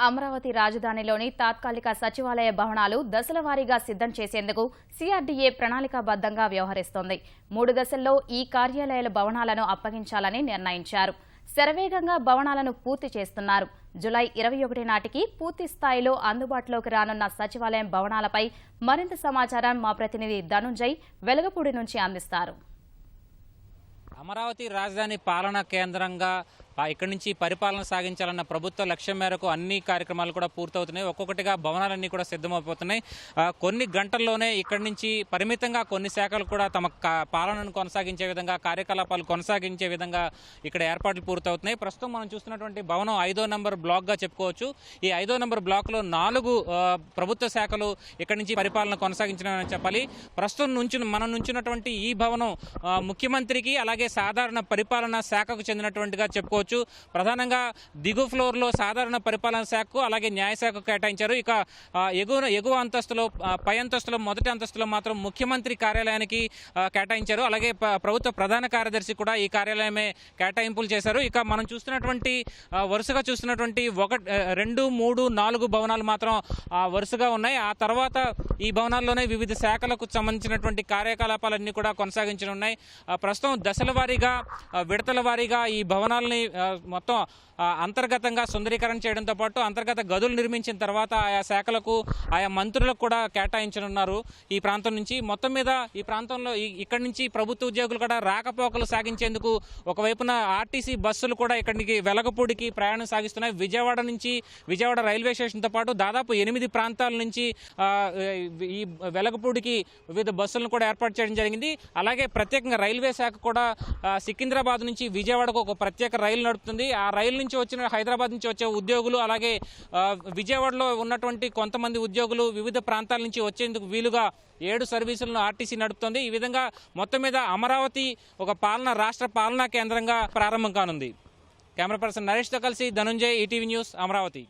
అమరావతి రాజధానిలోని తాత్కాలిక సచివాలయ భవనాలు దశల వారీగా సిద్ధం చేసేందుకు సిఆర్డీఏ ప్రణాళికాబద్ధంగా వ్యవహరిస్తోంది. మూడు దశల్లో ఈ కార్యాలయాల భవనాలను అప్పగించాలని నిర్ణయించారు. శరవేగంగా భవనాలను పూర్తి చేస్తున్నారు. జులై ఇరవై ఒకటి నాటికి పూర్తి స్థాయిలో అందుబాటులోకి రానున్న సచివాలయం భవనాలపై మరింత సమాచారం మా ప్రతినిధి ధనుంజయ్ వెలగపూడి నుంచి అందిస్తారు. అమరావతి రాజధాని పాలనా కేంద్రంగా ఇక్కడి నుంచి పరిపాలన సాగించాలన్న ప్రభుత్వ లక్ష్యం మేరకు అన్ని కార్యక్రమాలు కూడా పూర్తవుతున్నాయి. ఒక్కొక్కటిగా భవనాలన్నీ కూడా సిద్ధమైపోతున్నాయి కొన్ని గంటల్లోనే ఇక్కడి నుంచి పరిమితంగా కొన్ని శాఖలు కూడా తమ కా- పాలనను కొనసాగించే విధంగా కార్యకలాపాలు కొనసాగించే విధంగా ఇక్కడ ఏర్పాట్లు పూర్తవుతున్నాయి. ప్రస్తుతం మనం చూస్తున్నటువంటి భవనం ఐదో నంబర్ బ్లాక్గా చెప్పుకోవచ్చు. ఈ ఐదో నంబర్ బ్లాక్లో నాలుగు ప్రభుత్వ శాఖలు ఇక్కడి నుంచి పరిపాలన కొనసాగించడం చెప్పాలి. ప్రస్తుతం నుంచి మనం నుంచున్నటువంటి ఈ భవనం ముఖ్యమంత్రికి అలాగే సాధారణ పరిపాలన శాఖకు చెందినటువంటిగా చెప్పుకోవచ్చు. ప్రధానంగా దిగు ఫ్లోర్లో సాధారణ పరిపాలన శాఖకు అలాగే న్యాయశాఖకు కేటాయించారు. ఇక ఎగువ ఎగువ అంతస్తులో పై అంతస్తులో మొదటి అంతస్తులో మాత్రం ముఖ్యమంత్రి కార్యాలయానికి కేటాయించారు. అలాగే ప్రభుత్వ ప్రధాన కార్యదర్శి కూడా ఈ కార్యాలయమే కేటాయింపులు చేశారు. ఇక మనం చూస్తున్నటువంటి వరుసగా చూస్తున్నటువంటి ఒక రెండు మూడు నాలుగు భవనాలు మాత్రం ఆ, వరుసగా ఉన్నాయి. ఆ తర్వాత ఈ భవనాల్లోనే వివిధ శాఖలకు సంబంధించినటువంటి కార్యకలాపాలన్నీ కూడా కొనసాగించనున్నాయి. ప్రస్తుతం దశల వారీగా విడతల వారీగా ఈ భవనాలని మొత్తం అంతర్గతంగా సుందరీకరణ చేయడంతో పాటు అంతర్గత గదులు నిర్మించిన తర్వాత ఆయా శాఖలకు ఆయా మంత్రులకు కూడా కేటాయించనున్నారు ఈ ప్రాంతం నుంచి. మొత్తం మీద ఈ ప్రాంతంలో ఇక్కడి నుంచి ప్రభుత్వ ఉద్యోగులు కూడా రాకపోకలు సాగించేందుకు ఒకవైపున ఆర్టీసీ బస్సులు కూడా ఇక్కడికి వెలగపూడికి ప్రయాణం సాగిస్తున్నాయి. విజయవాడ నుంచి విజయవాడ రైల్వే స్టేషన్తో పాటు దాదాపు ఎనిమిది ప్రాంతాల నుంచి ఈ వెలగపూడికి వివిధ బస్సులను కూడా ఏర్పాటు చేయడం జరిగింది. అలాగే ప్రత్యేకంగా రైల్వే శాఖ కూడా సికింద్రాబాద్ నుంచి విజయవాడకు ఒక ప్రత్యేక రైలు నడుపుతుంది. ఆ రైలు నుంచి వచ్చిన హైదరాబాద్ నుంచి వచ్చే ఉద్యోగులు అలాగే విజయవాడలో ఉన్నటువంటి కొంతమంది ఉద్యోగులు వివిధ ప్రాంతాల నుంచి వచ్చేందుకు వీలుగా ఏడు సర్వీసులను ఆర్టీసీ నడుపుతోంది. ఈ విధంగా మొత్తం మీద అమరావతి ఒక పాలన రాష్ట్ర పాలనా కేంద్రంగా ప్రారంభం కానుంది. కెమెరా పర్సన్ నరేష్తో కలిసి ధనుంజయ్ ఈటీవీ న్యూస్ అమరావతి.